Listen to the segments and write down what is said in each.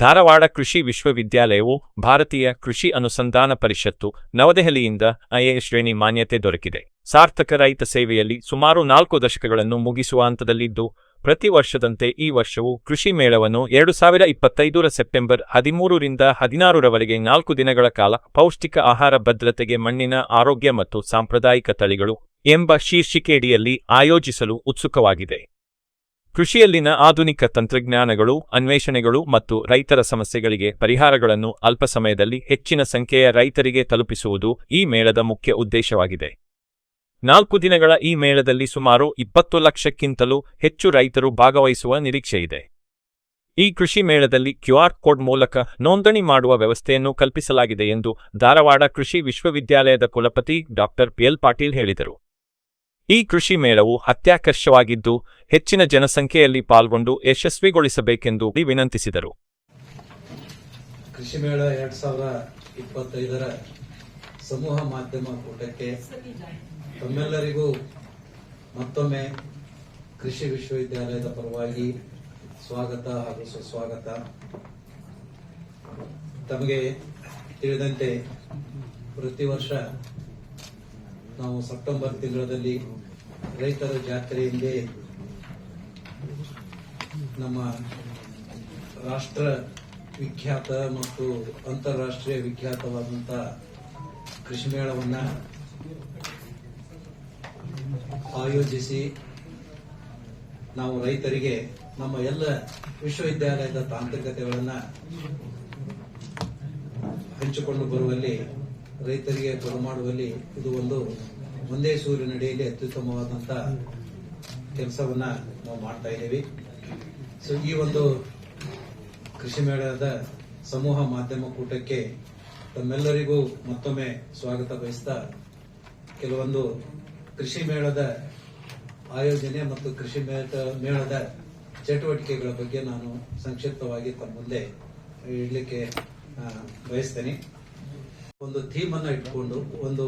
ಧಾರವಾಡ ಕೃಷಿ ವಿಶ್ವವಿದ್ಯಾಲಯವು ಭಾರತೀಯ ಕೃಷಿ ಅನುಸಂಧಾನ ಪರಿಷತ್ತು ನವದೆಹಲಿಯಿಂದ ಐಎ ಶ್ರೇಣಿ ಮಾನ್ಯತೆ ದೊರಕಿದೆ. ಸಾರ್ಥಕ ರೈತ ಸೇವೆಯಲ್ಲಿ ಸುಮಾರು ನಾಲ್ಕು ದಶಕಗಳನ್ನು ಮುಗಿಸುವ ಹಂತದಲ್ಲಿದ್ದು, ಪ್ರತಿ ವರ್ಷದಂತೆ ಈ ವರ್ಷವೂ ಕೃಷಿ ಮೇಳವನ್ನು ಎರಡು ಸಾವಿರ ಇಪ್ಪತ್ತೈದರ ಸೆಪ್ಟೆಂಬರ್ ಹದಿಮೂರರಿಂದ ಹದಿನಾರರವರೆಗೆ ನಾಲ್ಕು ದಿನಗಳ ಕಾಲ ಪೌಷ್ಟಿಕ ಆಹಾರ ಭದ್ರತೆಗೆ ಮಣ್ಣಿನ ಆರೋಗ್ಯ ಮತ್ತು ಸಾಂಪ್ರದಾಯಿಕ ತಳಿಗಳು ಎಂಬ ಶೀರ್ಷಿಕೆಯಡಿಯಲ್ಲಿ ಆಯೋಜಿಸಲು ಉತ್ಸುಕವಾಗಿದೆ. ಕೃಷಿಯಲ್ಲಿನ ಆಧುನಿಕ ತಂತ್ರಜ್ಞಾನಗಳು, ಅನ್ವೇಷಣೆಗಳು ಮತ್ತು ರೈತರ ಸಮಸ್ಯೆಗಳಿಗೆ ಪರಿಹಾರಗಳನ್ನು ಅಲ್ಪ ಸಮಯದಲ್ಲಿ ಹೆಚ್ಚಿನ ಸಂಖ್ಯೆಯ ರೈತರಿಗೆ ತಲುಪಿಸುವುದು ಈ ಮೇಳದ ಮುಖ್ಯ ಉದ್ದೇಶವಾಗಿದೆ. ನಾಲ್ಕು ದಿನಗಳ ಈ ಮೇಳದಲ್ಲಿ ಸುಮಾರು ಇಪ್ಪತ್ತು ಲಕ್ಷಕ್ಕಿಂತಲೂ ಹೆಚ್ಚು ರೈತರು ಭಾಗವಹಿಸುವ ನಿರೀಕ್ಷೆಯಿದೆ ಈ ಕೃಷಿ ಮೇಳದಲ್ಲಿ ಕ್ಯೂಆರ್ ಕೋಡ್ ಮೂಲಕ ನೋಂದಣಿ ಮಾಡುವ ವ್ಯವಸ್ಥೆಯನ್ನು ಕಲ್ಪಿಸಲಾಗಿದೆ ಎಂದು ಧಾರವಾಡ ಕೃಷಿ ವಿಶ್ವವಿದ್ಯಾಲಯದ ಕುಲಪತಿ ಡಾ ಪಿಎಲ್ ಪಾಟೀಲ್ ಹೇಳಿದರು. ಈ ಕೃಷಿ ಮೇಳವು ಅತ್ಯಾಕರ್ಷವಾಗಿದ್ದು ಹೆಚ್ಚಿನ ಜನಸಂಖ್ಯೆಯಲ್ಲಿ ಪಾಲ್ಗೊಂಡು ಯಶಸ್ವಿಗೊಳಿಸಬೇಕೆಂದು ವಿನಂತಿಸಿದರು. ಕೃಷಿ ಮೇಳ ಎರಡ್ ಸಾವಿರ ಇಪ್ಪತ್ತೈದರ ಸಮೂಹ ಮಾಧ್ಯಮ ಕೂಟಕ್ಕೆ ತಮ್ಮೆಲ್ಲರಿಗೂ ಮತ್ತೊಮ್ಮೆ ಕೃಷಿ ವಿಶ್ವವಿದ್ಯಾಲಯದ ಪರವಾಗಿ ಸ್ವಾಗತ ಹಾಗೂ ಸುಸ್ವಾಗತ. ತಮಗೆ ತಿಳಿದಂತೆ ಪ್ರತಿ ವರ್ಷ ನಾವು ಸೆಪ್ಟೆಂಬರ್ ತಿಂಗಳಲ್ಲಿ ರೈತರ ಜಾತ್ರೆ ಎಂದೇ ನಮ್ಮ ರಾಷ್ಟ್ರ ವಿಖ್ಯಾತ ಮತ್ತು ಅಂತಾರಾಷ್ಟ್ರೀಯ ವಿಖ್ಯಾತವಾದಂತ ಕೃಷಿ ಮೇಳವನ್ನ ಆಯೋಜಿಸಿ ನಾವು ರೈತರಿಗೆ ನಮ್ಮ ಎಲ್ಲ ವಿಶ್ವವಿದ್ಯಾಲಯದ ತಾಂತ್ರಿಕತೆಗಳನ್ನ ಹಂಚಿಕೊಂಡು ಬರುವಲ್ಲಿ ರೈತರಿಗೆ ಬರಮಾಡುವಲ್ಲಿ ಇದು ಒಂದು ಒಂದೇ ಸೂರ್ಯನಡಿಯಲ್ಲಿ ಅತ್ಯುತ್ತಮವಾದಂತ ಕೆಲಸವನ್ನ ನಾವು ಮಾಡ್ತಾ ಇದ್ದೀವಿ. ಸೊ ಈ ಒಂದು ಕೃಷಿ ಮೇಳದ ಸಮೂಹ ಮಾಧ್ಯಮ ಕೂಟಕ್ಕೆ ತಮ್ಮೆಲ್ಲರಿಗೂ ಮತ್ತೊಮ್ಮೆ ಸ್ವಾಗತ ಬಯಸ್ತಾ ಕೆಲವೊಂದು ಕೃಷಿ ಮೇಳದ ಆಯೋಜನೆ ಮತ್ತು ಕೃಷಿ ಮೇಳದ ಚಟುವಟಿಕೆಗಳ ಬಗ್ಗೆ ನಾನು ಸಂಕ್ಷಿಪ್ತವಾಗಿ ತಮ್ಮ ಮುಂದೆ ಇಡ್ಲಿಕ್ಕೆ ಬಯಸ್ತೇನೆ. ಒಂದು ಥೀಮ್ ಅನ್ನು ಇಟ್ಕೊಂಡು, ಒಂದು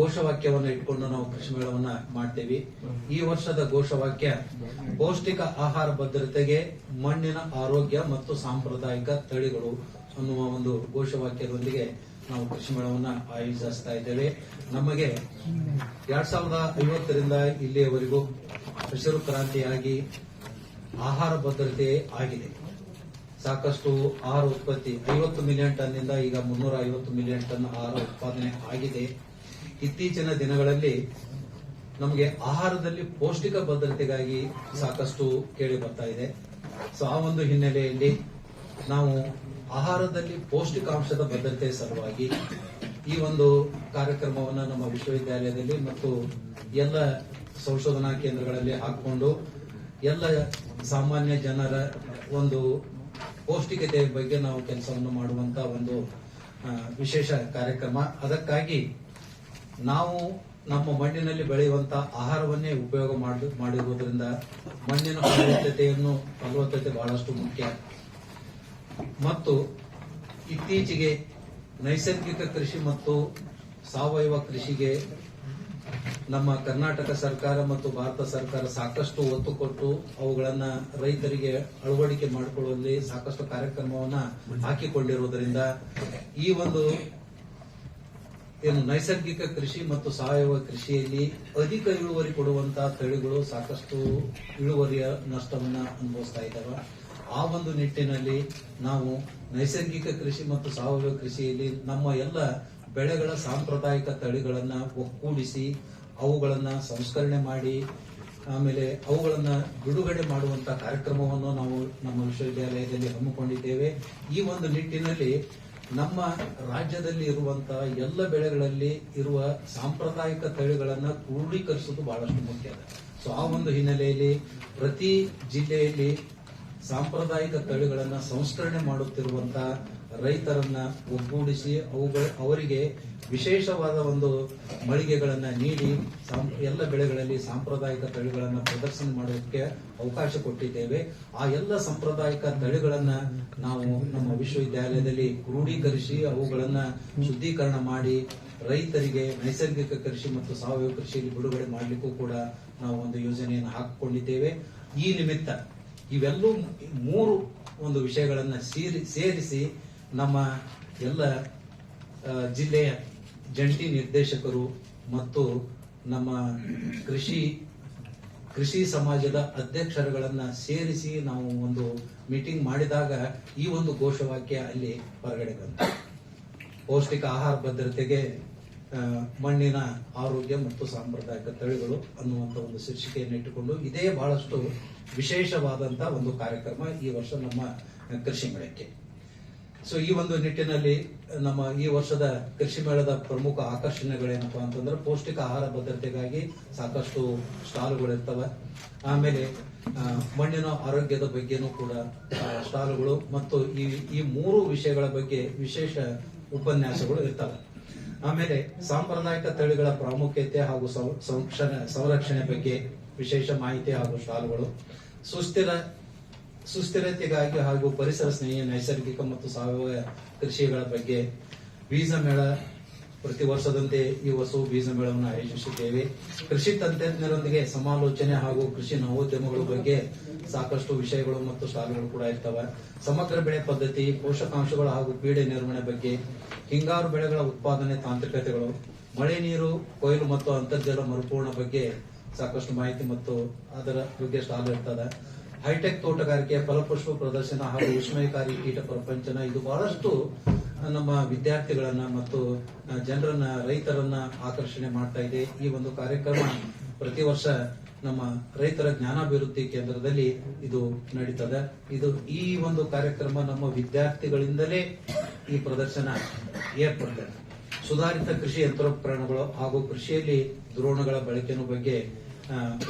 ಘೋಷವಾಕ್ಯವನ್ನು ಇಟ್ಕೊಂಡು ನಾವು ಕೃಷಿ ಮೇಳವನ್ನ ಮಾಡ್ತೀವಿ. ಈ ವರ್ಷದ ಘೋಷವಾಕ್ಯ, ಪೌಷ್ಟಿಕ ಆಹಾರ ಭದ್ರತೆಗೆ ಮಣ್ಣಿನ ಆರೋಗ್ಯ ಮತ್ತು ಸಾಂಪ್ರದಾಯಿಕ ತಳಿಗಳು ಅನ್ನುವ ಒಂದು ಘೋಷವಾಕ್ಯದೊಂದಿಗೆ ನಾವು ಕೃಷಿ ಮೇಳವನ್ನ ಆಯೋಜಿಸ್ತಾ ಇದ್ದೇವೆ. ನಮಗೆ ಎರಡ್ ಸಾವಿರದ ಐವತ್ತರಿಂದ ಇಲ್ಲಿಯವರೆಗೂ ಹಸಿರು ಕ್ರಾಂತಿಯಾಗಿ ಆಹಾರ ಭದ್ರತೆ ಆಗಿದೆ. ಸಾಕಷ್ಟು ಆಹಾರ ಉತ್ಪತ್ತಿ, ಐವತ್ತು ಮಿಲಿಯನ್ ಟನ್ ಇಂದ ಈಗ ಮುನ್ನೂರ ಐವತ್ತು ಮಿಲಿಯನ್ ಟನ್ ಆಹಾರ ಉತ್ಪಾದನೆ ಆಗಿದೆ. ಇತ್ತೀಚಿನ ದಿನಗಳಲ್ಲಿ ನಮಗೆ ಆಹಾರದಲ್ಲಿ ಪೌಷ್ಟಿಕ ಭದ್ರತೆಗಾಗಿ ಸಾಕಷ್ಟು ಕೇಳಿ ಬರ್ತಾ ಇದೆ. ಸೊ, ಆ ಒಂದು ಹಿನ್ನೆಲೆಯಲ್ಲಿ ನಾವು ಆಹಾರದಲ್ಲಿ ಪೌಷ್ಟಿಕಾಂಶದ ಭದ್ರತೆ ಸಲುವಾಗಿ ಈ ಒಂದು ಕಾರ್ಯಕ್ರಮವನ್ನು ನಮ್ಮ ವಿಶ್ವವಿದ್ಯಾಲಯದಲ್ಲಿ ಮತ್ತು ಎಲ್ಲ ಸಂಶೋಧನಾ ಕೇಂದ್ರಗಳಲ್ಲಿ ಹಾಕಿಕೊಂಡು ಎಲ್ಲ ಸಾಮಾನ್ಯ ಜನರ ಒಂದು ಪೌಷ್ಟಿಕತೆಯ ಬಗ್ಗೆ ನಾವು ಕೆಲಸವನ್ನು ಮಾಡುವಂತ ಒಂದು ವಿಶೇಷ ಕಾರ್ಯಕ್ರಮ. ಅದಕ್ಕಾಗಿ ನಾವು ನಮ್ಮ ಮಣ್ಣಿನಲ್ಲಿ ಬೆಳೆಯುವಂತ ಆಹಾರವನ್ನೇ ಉಪಯೋಗ ಮಾಡಿ- ಮಾಡಿರುವುದರಿಂದ ಮಣ್ಣಿನ ಫಲವತ್ತತೆಯನ್ನು ಫಲವತ್ತತೆ ಬಹಳಷ್ಟು ಮುಖ್ಯ. ಮತ್ತು ಇತ್ತೀಚೆಗೆ ನೈಸರ್ಗಿಕ ಕೃಷಿ ಮತ್ತು ಸಾವಯವ ಕೃಷಿಗೆ ನಮ್ಮ ಕರ್ನಾಟಕ ಸರ್ಕಾರ ಮತ್ತು ಭಾರತ ಸರ್ಕಾರ ಸಾಕಷ್ಟು ಒತ್ತು ಕೊಟ್ಟು ಅವುಗಳನ್ನ ರೈತರಿಗೆ ಅಳವಡಿಕೆ ಮಾಡಿಕೊಳ್ಳುವಲ್ಲಿ ಸಾಕಷ್ಟು ಕಾರ್ಯಕ್ರಮವನ್ನ ಹಾಕಿಕೊಂಡಿರುವುದರಿಂದ ಈ ಒಂದು ಏನು ನೈಸರ್ಗಿಕ ಕೃಷಿ ಮತ್ತು ಸಾವಯವ ಕೃಷಿಯಲ್ಲಿ ಅಧಿಕ ಇಳುವರಿ ಕೊಡುವಂತಹ ತಳಿಗಳು ಸಾಕಷ್ಟು ಇಳುವರಿಯ ನಷ್ಟವನ್ನ ಅನುಭವಿಸ್ತಾ ಇದ್ದಾವೆ. ಆ ಒಂದು ನಿಟ್ಟಿನಲ್ಲಿ ನಾವು ನೈಸರ್ಗಿಕ ಕೃಷಿ ಮತ್ತು ಸಾವಯವ ಕೃಷಿಯಲ್ಲಿ ನಮ್ಮ ಎಲ್ಲ ಬೆಳೆಗಳ ಸಾಂಪ್ರದಾಯಿಕ ತಳಿಗಳನ್ನ ಒಕ್ಕೂಡಿಸಿ ಅವುಗಳನ್ನ ಸಂಸ್ಕರಣೆ ಮಾಡಿ, ಆಮೇಲೆ ಅವುಗಳನ್ನ ಬಿಡುಗಡೆ ಮಾಡುವಂತ ಕಾರ್ಯಕ್ರಮವನ್ನು ನಾವು ನಮ್ಮ ವಿಶ್ವವಿದ್ಯಾಲಯದಲ್ಲಿ ಹಮ್ಮಿಕೊಂಡಿದ್ದೇವೆ. ಈ ಒಂದು ನಿಟ್ಟಿನಲ್ಲಿ ನಮ್ಮ ರಾಜ್ಯದಲ್ಲಿ ಇರುವಂತಹ ಎಲ್ಲ ಬೆಳೆಗಳಲ್ಲಿ ಇರುವ ಸಾಂಪ್ರದಾಯಿಕ ತಳಿಗಳನ್ನ ಕ್ರೋಢೀಕರಿಸುವುದು ಬಹಳಷ್ಟು ಮುಖ್ಯ. ಸೊ ಆ ಒಂದು ಹಿನ್ನೆಲೆಯಲ್ಲಿ ಪ್ರತಿ ಜಿಲ್ಲೆಯಲ್ಲಿ ಸಾಂಪ್ರದಾಯಿಕ ತಳಿಗಳನ್ನ ಸಂಸ್ಕರಣೆ ಮಾಡುತ್ತಿರುವಂತಹ ರೈತರನ್ನ ಒಗ್ಗೂಡಿಸಿ ಅವುಗಳ, ಅವರಿಗೆ ವಿಶೇಷವಾದ ಒಂದು ಮಳಿಗೆಗಳನ್ನ ನೀಡಿ ಎಲ್ಲ ಬೆಳೆಗಳಲ್ಲಿ ಸಾಂಪ್ರದಾಯಿಕ ತಳಿಗಳನ್ನ ಪ್ರದರ್ಶನ ಮಾಡೋದಕ್ಕೆ ಅವಕಾಶ ಕೊಟ್ಟಿದ್ದೇವೆ. ಆ ಎಲ್ಲ ಸಾಂಪ್ರದಾಯಿಕ ತಳಿಗಳನ್ನ ನಾವು ನಮ್ಮ ವಿಶ್ವವಿದ್ಯಾಲಯದಲ್ಲಿ ಕ್ರೋಢೀಕರಿಸಿ ಅವುಗಳನ್ನ ಶುದ್ಧೀಕರಣ ಮಾಡಿ ರೈತರಿಗೆ ನೈಸರ್ಗಿಕ ಕೃಷಿ ಮತ್ತು ಸಾವಯವ ಕೃಷಿಯಲ್ಲಿ ಬಿಡುಗಡೆ ಮಾಡಲಿಕ್ಕೂ ಕೂಡ ನಾವು ಒಂದು ಯೋಜನೆಯನ್ನು ಹಾಕಿಕೊಂಡಿದ್ದೇವೆ. ಈ ನಿಮಿತ್ತ ಇವೆಲ್ಲೂ ಮೂರು ಒಂದು ವಿಷಯಗಳನ್ನ ಸೇರಿ, ಸೇರಿಸಿ ನಮ್ಮ ಎಲ್ಲ ಜಿಲ್ಲೆಯ ಜಂಟಿ ನಿರ್ದೇಶಕರು ಮತ್ತು ನಮ್ಮ ಕೃಷಿ ಕೃಷಿ ಸಮಾಜದ ಅಧ್ಯಕ್ಷರುಗಳನ್ನ ಸೇರಿಸಿ ನಾವು ಒಂದು ಮೀಟಿಂಗ್ ಮಾಡಿದಾಗ ಈ ಒಂದು ಘೋಷವಾಕ್ಯ ಅಲ್ಲಿ ಹೊರಗಡೆ ಬಂತು. ಪೌಷ್ಟಿಕ ಆಹಾರ ಭದ್ರತೆಗೆ ಮಣ್ಣಿನ ಆರೋಗ್ಯ ಮತ್ತು ಸಾಂಪ್ರದಾಯಿಕ ತಳಿಗಳು ಅನ್ನುವಂತ ಒಂದು ಶೀರ್ಷಿಕೆಯನ್ನು ಇಟ್ಟುಕೊಂಡು ಇದೇ ಬಹಳಷ್ಟು ವಿಶೇಷವಾದಂತಹ ಒಂದು ಕಾರ್ಯಕ್ರಮ ಈ ವರ್ಷ ನಮ್ಮ ಕೃಷಿ ಮೇಳಕ್ಕೆ. ಸೊ ಈ ಒಂದು ನಿಟ್ಟಿನಲ್ಲಿ ನಮ್ಮ ಈ ವರ್ಷದ ಕೃಷಿ ಮೇಳದ ಪ್ರಮುಖ ಆಕರ್ಷಣೆಗಳೇನಪ್ಪ ಅಂತಂದ್ರೆ ಪೌಷ್ಟಿಕ ಆಹಾರ ಭದ್ರತೆಗಾಗಿ ಸಾಕಷ್ಟು ಸ್ಟಾಲ್ಗಳು ಇರ್ತವೆ ಆಮೇಲೆ ಮಣ್ಣಿನ ಆರೋಗ್ಯದ ಬಗ್ಗೆನೂ ಕೂಡ ಸ್ಟಾಲ್ಗಳು ಮತ್ತು ಈ ಈ ಮೂರು ವಿಷಯಗಳ ಬಗ್ಗೆ ವಿಶೇಷ ಉಪನ್ಯಾಸಗಳು ಇರ್ತವೆ. ಆಮೇಲೆ, ಸಾಂಪ್ರದಾಯಿಕ ತಳಿಗಳ ಪ್ರಾಮುಖ್ಯತೆ ಹಾಗೂ ಸಂರಕ್ಷಣೆ ಸಂರಕ್ಷಣೆ ಬಗ್ಗೆ ವಿಶೇಷ ಮಾಹಿತಿ ಹಾಗೂ ಸ್ಟಾಲ್ಗಳು. ಸುಸ್ಥಿರ ಸುಸ್ಥಿರತೆಗಾಗಿ ಹಾಗೂ ಪರಿಸರ ಸ್ನೇಹಿ ನೈಸರ್ಗಿಕ ಮತ್ತು ಸಾವಯವ ಕೃಷಿಗಳ ಬಗ್ಗೆ ಬೀಜ ಮೇಳ ಪ್ರತಿ ವರ್ಷದಂತೆ ಈ ವರ್ಷವೂ ಬೀಜ ಮೇಳವನ್ನು ಆಯೋಜಿಸುತ್ತೇವೆ. ಕೃಷಿ ತಂತ್ರಜ್ಞರೊಂದಿಗೆ ಸಮಾಲೋಚನೆ ಹಾಗೂ ಕೃಷಿ ನವೋದ್ಯಮಗಳ ಬಗ್ಗೆ ಸಾಕಷ್ಟು ವಿಷಯಗಳು ಮತ್ತು ಶಾಲೆಗಳು ಕೂಡ ಇರ್ತವೆ. ಸಮಗ್ರ ಬೆಳೆ ಪದ್ಧತಿ, ಪೋಷಕಾಂಶಗಳು ಹಾಗೂ ಪೀಡೆ ನಿರ್ವಹಣೆ ಬಗ್ಗೆ, ಹಿಂಗಾರು ಬೆಳೆಗಳ ಉತ್ಪಾದನೆ ತಾಂತ್ರಿಕತೆಗಳು, ಮಳೆ ನೀರು, ಕೊಯ್ಲು ಮತ್ತು ಅಂತರ್ಜಲ ಮರುಪೂರ್ಣ ಬಗ್ಗೆ ಸಾಕಷ್ಟು ಮಾಹಿತಿ ಮತ್ತು ಅದರ ಬಗ್ಗೆ ಸ್ಟಾಲ್ ಇರ್ತದೆ. ಹೈಟೆಕ್ ತೋಟಗಾರಿಕೆ ಫಲಪುಷ್ಪ ಪ್ರದರ್ಶನ ಹಾಗೂ ವಿಸ್ಮಯಕಾರಿ ಕೀಟ ಪ್ರಪಂಚನ ಇದು ಬಹಳಷ್ಟು ನಮ್ಮ ವಿದ್ಯಾರ್ಥಿಗಳನ್ನ ಮತ್ತು ಜನರನ್ನ, ರೈತರನ್ನ ಆಕರ್ಷಣೆ ಮಾಡ್ತಾ ಇದೆ. ಈ ಒಂದು ಕಾರ್ಯಕ್ರಮ ಪ್ರತಿ ವರ್ಷ ನಮ್ಮ ರೈತರ ಜ್ಞಾನಾಭಿವೃದ್ಧಿ ಕೇಂದ್ರದಲ್ಲಿ ಇದು ನಡೀತದೆ. ಇದು ಈ ಒಂದು ಕಾರ್ಯಕ್ರಮ ನಮ್ಮ ವಿದ್ಯಾರ್ಥಿಗಳಿಂದಲೇ ಈ ಪ್ರದರ್ಶನ ಏರ್ಪಡ್ತದೆ. ಸುಧಾರಿತ ಕೃಷಿ ಯಂತ್ರೋಪಕರಣಗಳು ಹಾಗೂ ಕೃಷಿಯಲ್ಲಿ ದ್ರೋಣಗಳ ಬಳಕೆಯ ಬಗ್ಗೆ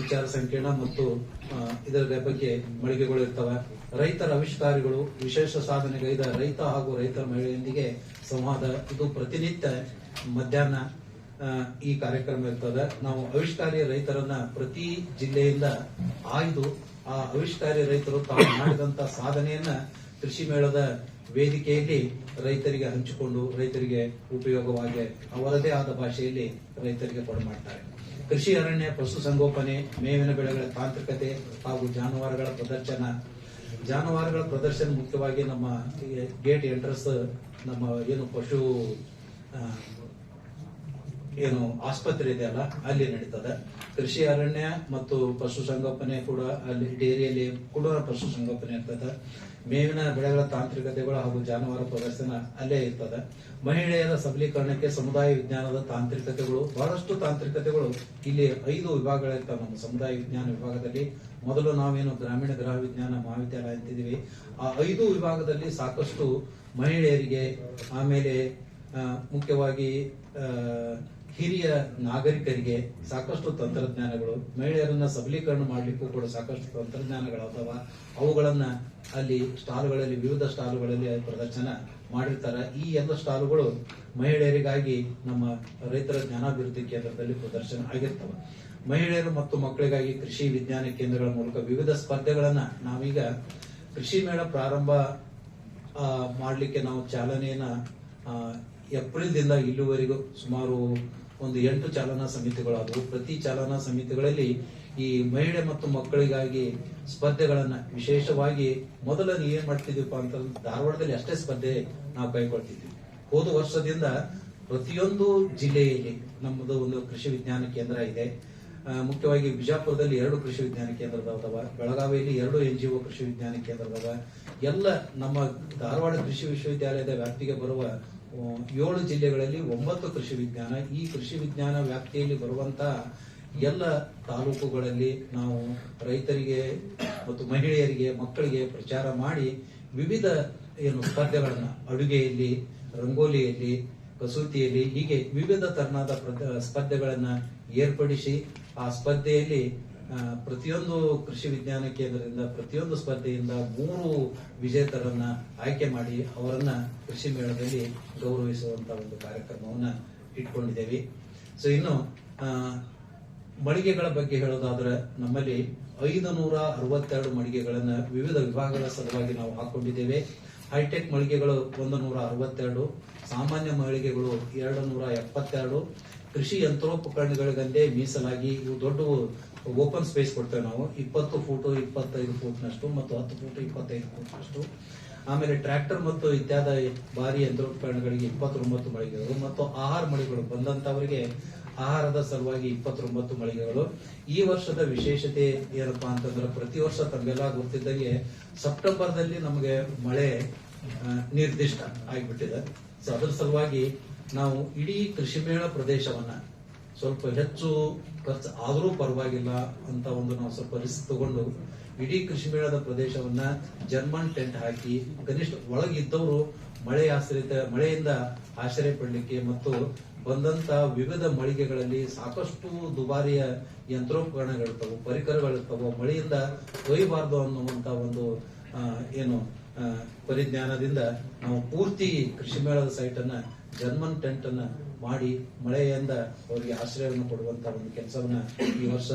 ವಿಚಾರ ಸಂಕಿರಣ ಮತ್ತು ಇದರ ಬಗ್ಗೆ ಮಳಿಗೆಗಳು ಇರ್ತವೆ. ರೈತರ ಆವಿಷ್ಕಾರಿಗಳು, ವಿಶೇಷ ಸಾಧನೆಗೈದ ರೈತ ಹಾಗೂ ರೈತರ ಮಹಿಳೆಯೊಂದಿಗೆ ಸಂವಾದ. ಇದು ಪ್ರತಿನಿತ್ಯ ಮಧ್ಯಾಹ್ನ ಈ ಕಾರ್ಯಕ್ರಮ ಇರ್ತದೆ. ನಾವು ಆವಿಷ್ಕಾರಿ ರೈತರನ್ನ ಪ್ರತಿ ಜಿಲ್ಲೆಯಿಂದ ಆಯ್ದು, ಆ ಆವಿಷ್ಕಾರಿ ರೈತರು ತಾವು ಮಾಡಿದಂತ ಸಾಧನೆಯನ್ನ ಕೃಷಿ ಮೇಳದ ವೇದಿಕೆಯಲ್ಲಿ ರೈತರಿಗೆ ಹಂಚಿಕೊಂಡು, ರೈತರಿಗೆ ಉಪಯೋಗವಾಗಿ ಅವರದೇ ಆದ ಭಾಷೆಯಲ್ಲಿ ರೈತರಿಗೆ ಕೊಡಮಾಡ್ತಾರೆ. ಕೃಷಿ ಅರಣ್ಯ ಪಶುಸಂಗೋಪನೆ ಮೇವಿನ ಬೆಳೆಗಳ ತಾಂತ್ರಿಕತೆ ಹಾಗೂ ಜಾನುವಾರುಗಳ ಪ್ರದರ್ಶನ. ಜಾನುವಾರುಗಳ ಪ್ರದರ್ಶನ ಮುಖ್ಯವಾಗಿ ನಮ್ಮ ಗೇಟ್ ಎಂಟ್ರೆನ್ಸ್ ನಮ್ಮ ಏನು ಪಶು ಏನು ಆಸ್ಪತ್ರೆ ಇದೆ ಅಲ್ಲ, ಅಲ್ಲಿ ನಡೀತದೆ. ಕೃಷಿ ಅರಣ್ಯ ಮತ್ತು ಪಶುಸಂಗೋಪನೆ ಕೂಡ ಅಲ್ಲಿ ಡೇರಿಯಲ್ಲಿ ಕೂಡ ಪಶುಸಂಗೋಪನೆ ಇರ್ತದೆ ಮೇವಿನ ಬೆಳೆಗಳ ತಾಂತ್ರಿಕತೆಗಳು ಹಾಗೂ ಜಾನುವಾರು ಪ್ರದರ್ಶನ ಅಲ್ಲೇ ಇರ್ತದೆ. ಮಹಿಳೆಯರ ಸಬಲೀಕರಣಕ್ಕೆ ಸಮುದಾಯ ವಿಜ್ಞಾನದ ತಾಂತ್ರಿಕತೆಗಳು, ಬಹಳಷ್ಟು ತಾಂತ್ರಿಕತೆಗಳು ಇಲ್ಲಿ ಐದು ವಿಭಾಗಗಳಿರ್ತವೆ. ನಮ್ಮ ಸಮುದಾಯ ವಿಜ್ಞಾನ ವಿಭಾಗದಲ್ಲಿ ಮೊದಲು ನಾವೇನು ಗ್ರಾಮೀಣ ಗೃಹ ವಿಜ್ಞಾನ ಮಹಾವಿದ್ಯಾಲಯ ಅಂತಿದ್ದೀವಿ. ಆ ಐದು ವಿಭಾಗದಲ್ಲಿ ಸಾಕಷ್ಟು ಮಹಿಳೆಯರಿಗೆ ಆಮೇಲೆ ಮುಖ್ಯವಾಗಿ ಹಿರಿಯ ನಾಗರಿಕರಿಗೆ ಸಾಕಷ್ಟು ತಂತ್ರಜ್ಞಾನಗಳು, ಮಹಿಳೆಯರನ್ನ ಸಬಲೀಕರಣ ಮಾಡಲಿಕ್ಕೂ ಕೂಡ ಸಾಕಷ್ಟು ತಂತ್ರಜ್ಞಾನಗಳು ಅಥವಾ ಅವುಗಳನ್ನ ಅಲ್ಲಿ ಸ್ಟಾಲ್ಗಳಲ್ಲಿ, ವಿವಿಧ ಸ್ಟಾಲ್ಗಳಲ್ಲಿ ಪ್ರದರ್ಶನ ಮಾಡಿರ್ತಾರೆ. ಈ ಎಲ್ಲ ಸ್ಟಾಲ್ಗಳು ಮಹಿಳೆಯರಿಗಾಗಿ ನಮ್ಮ ರೈತರ ಜ್ಞಾನಾಭಿವೃದ್ಧಿ ಕೇಂದ್ರದಲ್ಲಿ ಪ್ರದರ್ಶನ ಆಗಿರ್ತವೆ. ಮಹಿಳೆಯರು ಮತ್ತು ಮಕ್ಕಳಿಗಾಗಿ ಕೃಷಿ ವಿಜ್ಞಾನ ಕೇಂದ್ರಗಳ ಮೂಲಕ ವಿವಿಧ ಸ್ಪರ್ಧೆಗಳನ್ನ ನಾವೀಗ ಕೃಷಿ ಮೇಳ ಪ್ರಾರಂಭ ಮಾಡಲಿಕ್ಕೆ ನಾವು ಚಾಲನೆಯನ್ನ ಏಪ್ರಿಲ್ದಿಂದ ಇಲ್ಲಿವರೆಗೂ ಸುಮಾರು ಒಂದು ಎಂಟು ಚಾಲನಾ ಸಮಿತಿಗಳಾದವು. ಪ್ರತಿ ಚಾಲನಾ ಸಮಿತಿಗಳಲ್ಲಿ ಈ ಮಹಿಳೆ ಮತ್ತು ಮಕ್ಕಳಿಗಾಗಿ ಸ್ಪರ್ಧೆಗಳನ್ನ ವಿಶೇಷವಾಗಿ ಮೊದಲ ಏನ್ ಮಾಡ್ತಿದ್ವಿಪ್ಪ ಅಂತಂದ್ರೆ ಧಾರವಾಡದಲ್ಲಿ ಅಷ್ಟೇ ಸ್ಪರ್ಧೆ ನಾವು ಕೈಗೊಳ್ತಿದ್ವಿ. ಹೋದ ವರ್ಷದಿಂದ ಪ್ರತಿಯೊಂದು ಜಿಲ್ಲೆಯಲ್ಲಿ ನಮ್ಮದು ಒಂದು ಕೃಷಿ ವಿಜ್ಞಾನ ಕೇಂದ್ರ ಇದೆ. ಮುಖ್ಯವಾಗಿ ಬಿಜಾಪುರದಲ್ಲಿ ಎರಡು ಕೃಷಿ ವಿಜ್ಞಾನ ಕೇಂದ್ರದವ ಬೆಳಗಾವಿಯಲ್ಲಿ ಎರಡು ಎನ್ ಜಿ ಒ ಕೃಷಿ ವಿಜ್ಞಾನ ಕೇಂದ್ರದವ. ಎಲ್ಲ ನಮ್ಮ ಧಾರವಾಡ ಕೃಷಿ ವಿಶ್ವವಿದ್ಯಾಲಯದ ವ್ಯಾಪ್ತಿಗೆ ಬರುವ ಏಳು ಜಿಲ್ಲೆಗಳಲ್ಲಿ ಒಂಬತ್ತು ಕೃಷಿ ವಿಜ್ಞಾನ. ಈ ಕೃಷಿ ವಿಜ್ಞಾನ ವ್ಯಾಪ್ತಿಯಲ್ಲಿ ಬರುವಂತ ಎಲ್ಲ ತಾಲೂಕುಗಳಲ್ಲಿ ನಾವು ರೈತರಿಗೆ ಮತ್ತು ಮಹಿಳೆಯರಿಗೆ, ಮಕ್ಕಳಿಗೆ ಪ್ರಚಾರ ಮಾಡಿ ವಿವಿಧ ಏನು ಸ್ಪರ್ಧೆಗಳನ್ನ ಅಡುಗೆಯಲ್ಲಿ, ರಂಗೋಲಿಯಲ್ಲಿ, ಕಸೂತಿಯಲ್ಲಿ ಹೀಗೆ ವಿವಿಧ ತರನಾದ ಸ್ಪರ್ಧೆಗಳನ್ನ ಏರ್ಪಡಿಸಿ ಆ ಸ್ಪರ್ಧೆಯಲ್ಲಿ ಪ್ರತಿಯೊಂದು ಕೃಷಿ ವಿಜ್ಞಾನ ಕೇಂದ್ರದಿಂದ, ಪ್ರತಿಯೊಂದು ಸ್ಪರ್ಧೆಯಿಂದ ಮೂರು ವಿಜೇತರನ್ನ ಆಯ್ಕೆ ಮಾಡಿ ಅವರನ್ನ ಕೃಷಿ ಮೇಳದಲ್ಲಿ ಗೌರವಿಸುವಂತ ಒಂದು ಕಾರ್ಯಕ್ರಮವನ್ನ ಇಟ್ಕೊಂಡಿದ್ದೇವೆ. ಸೊ ಇನ್ನು ಮಳಿಗೆಗಳ ಬಗ್ಗೆ ಹೇಳೋದಾದ್ರೆ, ನಮ್ಮಲ್ಲಿ ಐದು ನೂರ ಅರವತ್ತೆರಡು ಮಳಿಗೆಗಳನ್ನ ವಿವಿಧ ವಿಭಾಗಗಳ ಸಲುವಾಗಿ ನಾವು ಹಾಕೊಂಡಿದ್ದೇವೆ. ಹೈಟೆಕ್ ಮಳಿಗೆಗಳು ಒಂದು ನೂರ ಅರವತ್ತೆರಡು, ಸಾಮಾನ್ಯ ಮಳಿಗೆಗಳು ಎರಡು ನೂರ ಎಪ್ಪತ್ತೆರಡು. ಕೃಷಿ ಯಂತ್ರೋಪಕರಣಗಳಿಗಂದೇ ಮೀಸಲಾಗಿ ಇವು ದೊಡ್ಡ ಓಪನ್ ಸ್ಪೇಸ್ ಕೊಡ್ತೇವೆ ನಾವು. ಇಪ್ಪತ್ತು ಫೂಟ್, ಇಪ್ಪತ್ತೈದು ಫೂಟ್ನಷ್ಟು ಮತ್ತು ಹತ್ತು ಫೂಟ್, ಇಪ್ಪತ್ತೈದು ಫೂಟ್ನಷ್ಟು. ಆಮೇಲೆ ಟ್ರ್ಯಾಕ್ಟರ್ ಮತ್ತು ಇತ್ಯಾದಿ ಭಾರಿ ಯಂತ್ರೋಪಕರಣಗಳಿಗೆ ಇಪ್ಪತ್ತೊಂಬತ್ತು ಮಳಿಗೆಗಳು ಮತ್ತು ಆಹಾರ ಮಳಿಗೆಗಳು ಬಂದಂತವರಿಗೆ ಆಹಾರದ ಸಲುವಾಗಿ ಇಪ್ಪತ್ತೊಂಬತ್ತು ಮಳಿಗೆಗಳು. ಈ ವರ್ಷದ ವಿಶೇಷತೆ ಏನಪ್ಪಾ ಅಂತಂದ್ರೆ ಪ್ರತಿ ವರ್ಷ ತಮಗೆಲ್ಲ ಗೊತ್ತಿದ್ದಂಗೆ ಸೆಪ್ಟೆಂಬರ್ದಲ್ಲಿ ನಮಗೆ ಮಳೆ ನಿರ್ದಿಷ್ಟ ಆಗಿಬಿಟ್ಟಿದೆ. ಸೊ ಅದರ ಸಲುವಾಗಿ ನಾವು ಇಡೀ ಕೃಷಿ ಮೇಳ ಪ್ರದೇಶವನ್ನ ಸ್ವಲ್ಪ ಹೆಚ್ಚು ಖರ್ಚು ಆದರೂ ಪರವಾಗಿಲ್ಲ ಅಂತ ಒಂದು ನಾವು ಸ್ವಲ್ಪ ರಿಸ್ಕ್ ತಗೊಂಡು ಇಡೀ ಕೃಷಿ ಮೇಳದ ಪ್ರದೇಶವನ್ನ ಜರ್ಮನ್ ಟೆಂಟ್ ಹಾಕಿ ಕನಿಷ್ಠ ಒಳಗಿದ್ದವರು ಮಳೆ ಆಶ್ರಿತ, ಮಳೆಯಿಂದ ಆಶ್ರಯ ಪಡಲಿಕ್ಕೆ ಮತ್ತು ಬಂದಂತ ವಿವಿಧ ಮಳಿಗೆಗಳಲ್ಲಿ ಸಾಕಷ್ಟು ದುಬಾರಿಯ ಯಂತ್ರೋಪಕರಣಗಳಿರ್ತವೆ ಪರಿಕರಗಳಿರ್ತವೆ ಮಳೆಯಿಂದ ಒಯ್ಯಬಾರ್ದು ಅನ್ನುವಂತ ಒಂದು ಏನು ಪರಿಜ್ಞಾನದಿಂದ ನಾವು ಪೂರ್ತಿ ಕೃಷಿ ಮೇಳದ ಸೈಟ್ ಅನ್ನ ಜರ್ಮನ್ ಟೆಂಟ್ ಅನ್ನ ಮಾಡಿ ಮಳೆಯಿಂದ ಅವರಿಗೆ ಆಶ್ರಯವನ್ನು ಕೊಡುವಂತ ಒಂದು ಕೆಲಸವನ್ನ ಈ ವರ್ಷ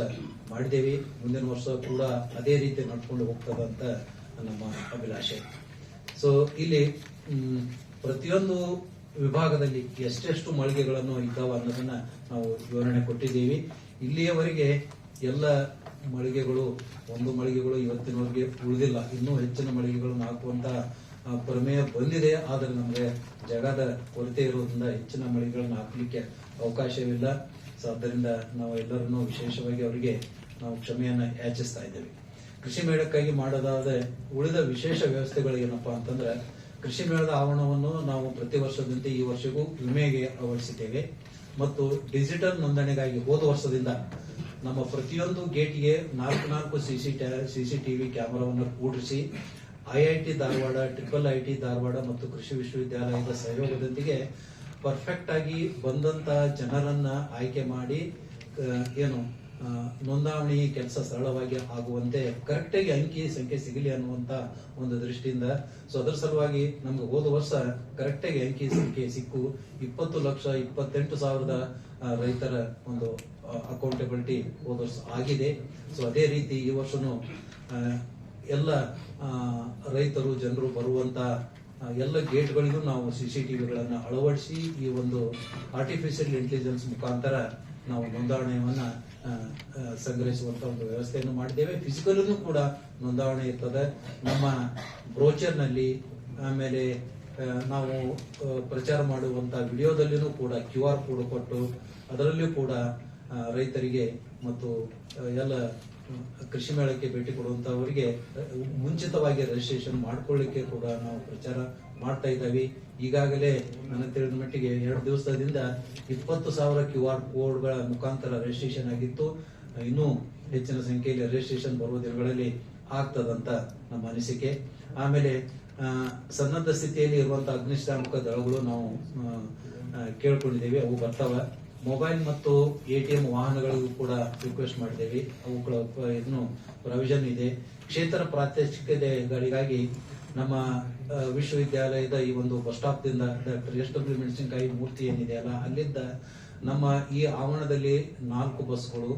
ಮಾಡಿದ್ದೇವೆ. ಮುಂದಿನ ವರ್ಷ ಕೂಡ ಅದೇ ರೀತಿ ನಡ್ಕೊಂಡು ಹೋಗ್ತದ ಅಂತ ನಮ್ಮ ಅಭಿಲಾಷೆ. ಸೊ ಇಲ್ಲಿ ಪ್ರತಿಯೊಂದು ವಿಭಾಗದಲ್ಲಿ ಎಷ್ಟೆಷ್ಟು ಮಳಿಗೆಗಳನ್ನು ಇದ್ದಾವ ಅನ್ನೋದನ್ನ ನಾವು ವಿವರಣೆ ಕೊಟ್ಟಿದ್ದೀವಿ. ಇಲ್ಲಿಯವರೆಗೆ ಎಲ್ಲ ಮಳಿಗೆಗಳು, ಒಂದು ಮಳಿಗೆಗಳು ಇವತ್ತಿನವರೆಗೆ ಉಳಿದಿಲ್ಲ. ಇನ್ನೂ ಹೆಚ್ಚಿನ ಮಳಿಗೆಗಳನ್ನು ಹಾಕುವಂತ ಪ್ರಮೇಯ ಬಂದಿದೆ, ಆದರೆ ನಮಗೆ ಜಗದ ಕೊರತೆ ಇರೋದ್ರಿಂದ ಹೆಚ್ಚಿನ ಮಳಿಗೆಗಳನ್ನ ಹಾಕ್ಲಿಕ್ಕೆ ಅವಕಾಶವಿಲ್ಲ. ಸೊ ಆದ್ದರಿಂದ ನಾವು ಎಲ್ಲರನ್ನೂ ವಿಶೇಷವಾಗಿ ಅವರಿಗೆ ನಾವು ಕ್ಷಮೆಯನ್ನ ಯಾಚಿಸ್ತಾ ಇದ್ದೇವೆ. ಕೃಷಿ ಮೇಳಕ್ಕಾಗಿ ಮಾಡೋದಾದ್ರೆ ಉಳಿದ ವಿಶೇಷ ವ್ಯವಸ್ಥೆಗಳು ಏನಪ್ಪಾ ಅಂತಂದ್ರೆ, ಕೃಷಿ ಮೇಳದ ಆವರಣವನ್ನು ನಾವು ಪ್ರತಿ ವರ್ಷದಂತೆ ಈ ವರ್ಷಕ್ಕೂ ವಿಮೆಗೆ ಅಳವಡಿಸಿದ್ದೇವೆ. ಮತ್ತು ಡಿಜಿಟಲ್ ನೋಂದಣಿಗಾಗಿ ಹೋದ ವರ್ಷದಿಂದ ನಮ್ಮ ಪ್ರತಿಯೊಂದು ಗೇಟ್ಗೆ ನಾಲ್ಕು ನಾಲ್ಕು ಸಿಸಿ ಸಿಸಿಟಿವಿ ಕ್ಯಾಮೆರಾವನ್ನು ಕೂಡಿಸಿ IIT Dharwad, triple IT Dharwad ಮತ್ತು ಕೃಷಿ ವಿಶ್ವವಿದ್ಯಾಲಯದ ಸಹಯೋಗದೊಂದಿಗೆ ಪರ್ಫೆಕ್ಟ್ ಆಗಿ ಬಂದಂತ ಜನರನ್ನ ಆಯ್ಕೆ ಮಾಡಿ ಏನು ನೋಂದಾವಣಿ ಕೆಲಸ ಸರಳವಾಗಿ ಆಗುವಂತೆ ಕರೆಕ್ಟ್ ಆಗಿ ಅಂಕಿ ಸಂಖ್ಯೆ ಸಿಗಲಿ ಅನ್ನುವಂತ ಒಂದು ದೃಷ್ಟಿಯಿಂದ. ಸೊ ಅದರ ಸಲುವಾಗಿ ನಮ್ಗೆ ಹೋದ ವರ್ಷ ಕರೆಕ್ಟ್ ಆಗಿ ಅಂಕಿ ಸಂಖ್ಯೆ ಸಿಕ್ಕು. ಇಪ್ಪತ್ತು ಲಕ್ಷ ಇಪ್ಪತ್ತೆಂಟು ಸಾವಿರದ ರೈತರ ಒಂದು ಅಕೌಂಟೆಬಿಲಿಟಿ ಹೋದ ವರ್ಷ ಆಗಿದೆ. ಸೊ ಅದೇ ರೀತಿ ಈ ವರ್ಷನು ಎಲ್ಲ ರೈತರು, ಜನರು ಬರುವಂತ ಎಲ್ಲ ಗೇಟ್ಗಳಿಗೂ ನಾವು ಸಿಸಿಟಿವಿಗಳನ್ನ ಅಳವಡಿಸಿ ಈ ಒಂದು ಆರ್ಟಿಫಿಷಿಯಲ್ ಇಂಟೆಲಿಜೆನ್ಸ್ ಮುಖಾಂತರ ನಾವು ನೋಂದಾವಣೆಯನ್ನ ಸಂಗ್ರಹಿಸುವಂತ ಒಂದು ವ್ಯವಸ್ಥೆಯನ್ನು ಮಾಡಿದ್ದೇವೆ. ಫಿಸಿಕಲ್ ಕೂಡ ನೋಂದಾವಣೆ ಇರ್ತದೆ. ನಮ್ಮ ಬ್ರೋಚರ್ನಲ್ಲಿ ಆಮೇಲೆ ನಾವು ಪ್ರಚಾರ ಮಾಡುವಂತ ವಿಡಿಯೋದಲ್ಲಿನೂ ಕೂಡ ಕ್ಯೂ ಆರ್ ಕೋಡ್ ಕೊಟ್ಟು, ಅದರಲ್ಲಿಯೂ ಕೂಡ ರೈತರಿಗೆ ಮತ್ತು ಎಲ್ಲ ಕೃಷಿ ಮೇಳಕ್ಕೆ ಭೇಟಿ ಕೊಡುವಂತವರಿಗೆ ಮುಂಚಿತವಾಗಿ ರಿಜಿಸ್ಟ್ರೇಷನ್ ಮಾಡ್ಕೊಳ್ಳಿಕ್ಕೆ ಕೂಡ ನಾವು ಪ್ರಚಾರ ಮಾಡ್ತಾ ಇದ್ದಾವೆ. ಈಗಾಗಲೇ ನನ್ನ ತಿಳಿದ ಮಟ್ಟಿಗೆ ಎರಡು ದಿವಸದಿಂದ ಇಪ್ಪತ್ತು ಸಾವಿರ ಕ್ಯೂ ಆರ್ ಕೋಡ್ಗಳ ಮುಖಾಂತರ ರಿಜಿಸ್ಟ್ರೇಷನ್ ಆಗಿತ್ತು. ಇನ್ನೂ ಹೆಚ್ಚಿನ ಸಂಖ್ಯೆಯಲ್ಲಿ ರಿಜಿಸ್ಟ್ರೇಷನ್ ಬರುವ ದಿನಗಳಲ್ಲಿ ಆಗ್ತದಂತ ನಮ್ಮ ಅನಿಸಿಕೆ. ಆಮೇಲೆ ಸನ್ನದ್ಧ ಸ್ಥಿತಿಯಲ್ಲಿ ಇರುವಂತಹ ಅಗ್ನಿಶಾಮಕ ದಳಗಳು ನಾವು ಕೇಳ್ಕೊಂಡಿದ್ದೇವೆ. ಅವು ಬರ್ತಾವ. ಮೊಬೈಲ್ ಮತ್ತು ಎಟಿಎಂ ವಾಹನಗಳಿಗೂ ಕೂಡ ರಿಕ್ವೆಸ್ಟ್ ಮಾಡಿದ್ದೇವೆ. ಅವುಗಳ ಇದನ್ನು ಪ್ರೊವಿಷನ್ ಇದೆ. ಕ್ಷೇತ್ರ ಪ್ರಾತ್ಯಕ್ಷಿಕೆಗಳಿಗಾಗಿ ನಮ್ಮ ವಿಶ್ವವಿದ್ಯಾಲಯದ ಈ ಒಂದು bus ಸ್ಟಾಪ್ದಿಂದ doctor S W Menasinakai Murthy ಏನಿದೆ ಅಲ್ಲ, ಅಲ್ಲಿದ್ದ ನಮ್ಮ ಈ ಆವರಣದಲ್ಲಿ ನಾಲ್ಕು ಬಸ್ಗಳು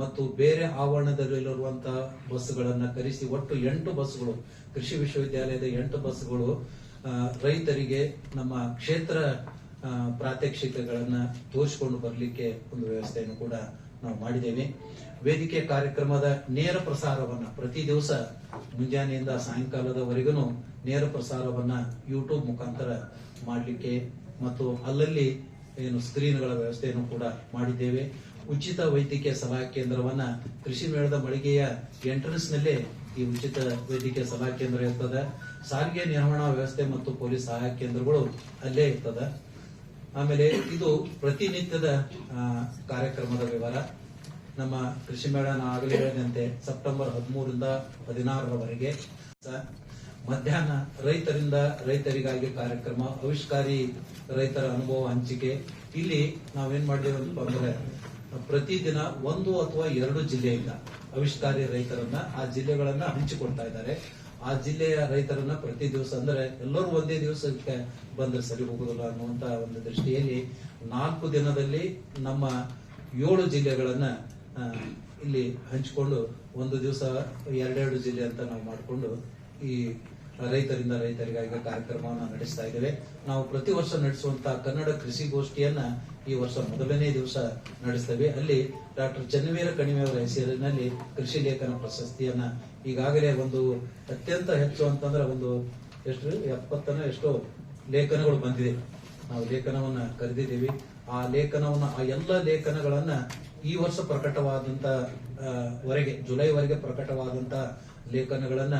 ಮತ್ತು ಬೇರೆ ಆವರಣದಲ್ಲಿರುವಂತಹ ಬಸ್ಗಳನ್ನ ಕರೆಸಿ ಒಟ್ಟು ಎಂಟು ಬಸ್ಗಳು ಕೃಷಿ ವಿಶ್ವವಿದ್ಯಾಲಯದ ಎಂಟು ಬಸ್ಗಳು ರೈತರಿಗೆ ನಮ್ಮ ಕ್ಷೇತ್ರ ಪ್ರಾತ್ಯಕ್ಷಿಕೆಗಳನ್ನ ತೋರಿಸಿಕೊಂಡು ಬರಲಿಕ್ಕೆ ಒಂದು ವ್ಯವಸ್ಥೆಯನ್ನು ಕೂಡ ನಾವು ಮಾಡಿದ್ದೇವೆ. ವೇದಿಕೆ ಕಾರ್ಯಕ್ರಮದ ನೇರ ಪ್ರಸಾರವನ್ನ ಪ್ರತಿ ದಿವಸ ಮುಂಜಾನೆಯಿಂದ ಸಾಯಂಕಾಲದವರೆಗೂ ನೇರ ಪ್ರಸಾರವನ್ನ ಯೂಟ್ಯೂಬ್ ಮುಖಾಂತರ ಮಾಡಲಿಕ್ಕೆ ಮತ್ತು ಅಲ್ಲಲ್ಲಿ ಏನು ಸ್ಕ್ರೀನ್ಗಳ ವ್ಯವಸ್ಥೆಯನ್ನು ಕೂಡ ಮಾಡಿದ್ದೇವೆ. ಉಚಿತ ವೈದ್ಯಕೀಯ ಸಲಹಾ ಕೇಂದ್ರವನ್ನ ಕೃಷಿ ಮೇಳದ ಮಳಿಗೆಯ ಎಂಟ್ರೆನ್ಸ್ ನಲ್ಲೇ ಈ ಉಚಿತ ವೈದ್ಯಕೀಯ ಸಲಹಾ ಕೇಂದ್ರ ಇರ್ತದೆ. ಸಾರಿಗೆ ನಿರ್ವಹಣಾ ವ್ಯವಸ್ಥೆ ಮತ್ತು ಪೊಲೀಸ್ ಸಹಾಯ ಕೇಂದ್ರಗಳು ಅಲ್ಲೇ ಇರ್ತದೆ. ಆಮೇಲೆ ಇದು ಪ್ರತಿನಿತ್ಯದ ಕಾರ್ಯಕ್ರಮದ ವಿವರ. ನಮ್ಮ ಕೃಷಿ ಮೇಳ ಆಗಲೇ ಹೇಳಿದಂತೆ ಸೆಪ್ಟೆಂಬರ್ ಹದಿಮೂರಿಂದ ಹದಿನಾರರವರೆಗೆ ಮಧ್ಯಾಹ್ನ ರೈತರಿಂದ ರೈತರಿಗಾಗಿ ಕಾರ್ಯಕ್ರಮ, ಆವಿಷ್ಕಾರಿ ರೈತರ ಅನುಭವ ಹಂಚಿಕೆ. ಇಲ್ಲಿ ನಾವೇನ್ ಮಾಡಿದೇವಂತ ಅಂತ ಅಂದ್ರೆ ಪ್ರತಿದಿನ ಒಂದು ಅಥವಾ ಎರಡು ಜಿಲ್ಲೆಯಿಂದ ಅವಿಷ್ಕಾರಿ ರೈತರನ್ನ ಆ ಜಿಲ್ಲೆಗಳನ್ನ ಹಂಚಿಕೊಡ್ತಾ ಇದ್ದಾರೆ. ಆ ಜಿಲ್ಲೆಯ ರೈತರನ್ನ ಪ್ರತಿ ದಿವಸ ಅಂದ್ರೆ ಎಲ್ಲರೂ ಒಂದೇ ದಿವಸಕ್ಕೆ ಬಂದ್ರೆ ಸರಿ ಹೋಗುದಿಲ್ಲ ಅನ್ನುವಂತ ಒಂದು ದೃಷ್ಟಿಯಲ್ಲಿ ನಾಲ್ಕು ದಿನದಲ್ಲಿ ನಮ್ಮ ಏಳು ಜಿಲ್ಲೆಗಳನ್ನ ಇಲ್ಲಿ ಹಂಚಿಕೊಂಡು ಒಂದು ದಿವಸ ಎರಡೆರಡು ಜಿಲ್ಲೆ ಅಂತ ನಾವು ಮಾಡಿಕೊಂಡು ಈ ರೈತರಿಂದ ರೈತರಿಗಾಗಿ ಕಾರ್ಯಕ್ರಮವನ್ನು ನಡೆಸ್ತಾ ಇದ್ದೇವೆ. ನಾವು ಪ್ರತಿ ವರ್ಷ ನಡೆಸುವಂತಹ ಕನ್ನಡ ಕೃಷಿ ಗೋಷ್ಠಿಯನ್ನ ಈ ವರ್ಷ ಮೊದಲನೇ ದಿವಸ ನಡೆಸ್ತೇವೆ. ಅಲ್ಲಿ ಡಾಕ್ಟರ್ ಚನ್ನವೀರ ಕಣಿವೆಯವರ ಹೆಸರಿನಲ್ಲಿ ಕೃಷಿ ಲೇಖನ ಪ್ರಶಸ್ತಿಯನ್ನ ಈಗಾಗಲೇ ಒಂದು ಅತ್ಯಂತ ಹೆಚ್ಚು ಅಂತಂದ್ರೆ ಒಂದು ಎಷ್ಟು ಎಪ್ಪತ್ತನ ಎಷ್ಟೋ ಲೇಖನಗಳು ಬಂದಿದೆ. ನಾವು ಲೇಖನವನ್ನ ಕರೆದಿದ್ದೀವಿ. ಆ ಲೇಖನವನ್ನ, ಆ ಎಲ್ಲ ಲೇಖನಗಳನ್ನ ಈ ವರ್ಷ ಪ್ರಕಟವಾದಂತ ವರೆಗೆ, ಜುಲೈವರೆಗೆ ಪ್ರಕಟವಾದಂತ ಲೇಖನಗಳನ್ನ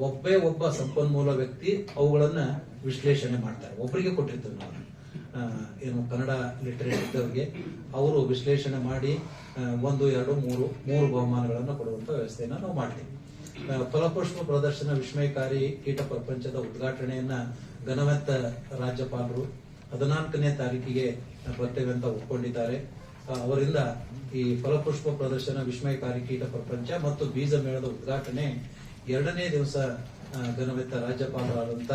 ಒಬ್ಬೇ ಒಬ್ಬ ಸಂಪನ್ಮೂಲ ವ್ಯಕ್ತಿ ಅವುಗಳನ್ನ ವಿಶ್ಲೇಷಣೆ ಮಾಡ್ತಾರೆ. ಒಬ್ಬರಿಗೆ ಕೊಟ್ಟಿರ್ತೀವಿ ನಾವು. ಏನು ಕನ್ನಡ ಲಿಟರೇಚರ್ ಇದ್ದವರಿಗೆ, ಅವರು ವಿಶ್ಲೇಷಣೆ ಮಾಡಿ ಒಂದು, ಎರಡು, ಮೂರು ಮೂರು ಬಹುಮಾನಗಳನ್ನು ಕೊಡುವಂತ ವ್ಯವಸ್ಥೆಯನ್ನು ನಾವು ಮಾಡ್ತೀವಿ. ಫಲಪುಷ್ಪ ಪ್ರದರ್ಶನ ವಿಸ್ಮಯಕಾರಿ ಕೀಟ ಪ್ರಪಂಚದ ಉದ್ಘಾಟನೆಯನ್ನ ಘನವೆತ್ತ ರಾಜ್ಯಪಾಲರು ಹದಿನಾಲ್ಕನೇ ತಾರೀಕಿಗೆ ಬರ್ತೇವೆ ಅಂತ ಒಪ್ಪಿಕೊಂಡಿದ್ದಾರೆ ಅವರಿಂದ ಈ ಫಲಪುಷ್ಪ ಪ್ರದರ್ಶನ ವಿಸ್ಮಯಕಾರಿ ಕೀಟ ಪ್ರಪಂಚ ಮತ್ತು ಬೀಜ ಮೇಳದ ಉದ್ಘಾಟನೆ ಎರಡನೇ ದಿವಸ ಘನವೆತ್ತ ರಾಜ್ಯಪಾಲರಾದಂತ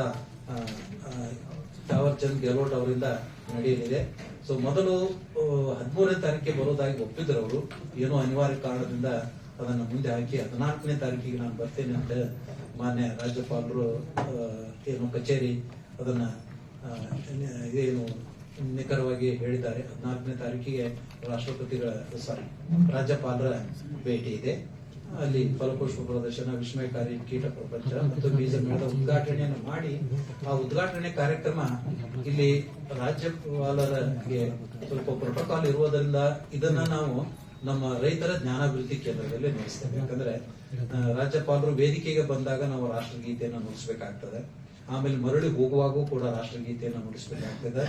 ಚಂದ್ ಗೆಹ್ಲೋಟ್ ಅವರಿಂದ ನಡೆಯಲಿದೆ. ಸೊ ಮೊದಲು ಹದಿಮೂರನೇ ತಾರೀಕಿಗೆ ಬರೋದಾಗಿ ಒಪ್ಪಿದ್ರು ಅವರು. ಏನೋ ಅನಿವಾರ್ಯ ಕಾರಣದಿಂದ ಅದನ್ನು ಮುಂದೆ ಹಾಕಿ, ಹದಿನಾಲ್ಕನೇ ತಾರೀಕಿಗೆ ನಾನು ಬರ್ತೇನೆ ಅಂತ ಮಾನ್ಯ ರಾಜ್ಯಪಾಲರು ಏನು ಕಚೇರಿ ಅದನ್ನ ಏನು ನಿಖರವಾಗಿ ಹೇಳಿದ್ದಾರೆ. ಹದಿನಾಲ್ಕನೇ ತಾರೀಕಿಗೆ ರಾಷ್ಟ್ರಪತಿಗಳ, ಸಾರಿ, ರಾಜ್ಯಪಾಲರ ಭೇಟಿ ಇದೆ. ಅಲ್ಲಿ ಫಲಪುಷ್ಪ ಪ್ರದರ್ಶನ, ವಿಸ್ಮಯಕಾರಿ ಕೀಟ ಪ್ರಪಂಚ ಮತ್ತು ಬೀಜ ಮೇಳದ ಉದ್ಘಾಟನೆಯನ್ನು ಮಾಡಿ, ಆ ಉದ್ಘಾಟನೆ ಕಾರ್ಯಕ್ರಮ ಇಲ್ಲಿ ರಾಜ್ಯಪಾಲರಿಗೆ ಸ್ವಲ್ಪ ಪ್ರೋಟೋಕಾಲ್ ಇರುವುದರಿಂದ ಇದನ್ನ ನಾವು ನಮ್ಮ ರೈತರ ಜ್ಞಾನಾಭಿವೃದ್ಧಿ ಕೇಂದ್ರದಲ್ಲಿ ನಡೆಸ್ತೇವೆ. ಯಾಕಂದ್ರೆ ರಾಜ್ಯಪಾಲರು ವೇದಿಕೆಗೆ ಬಂದಾಗ ನಾವು ರಾಷ್ಟ್ರಗೀತೆಯನ್ನು ನುಡಿಸ್ಬೇಕಾಗ್ತದೆ. ಆಮೇಲೆ ಮರಳಿ ಹೋಗುವಾಗೂ ಕೂಡ ರಾಷ್ಟ್ರಗೀತೆಯನ್ನು ನುಡಿಸ್ಬೇಕಾಗ್ತದೆ.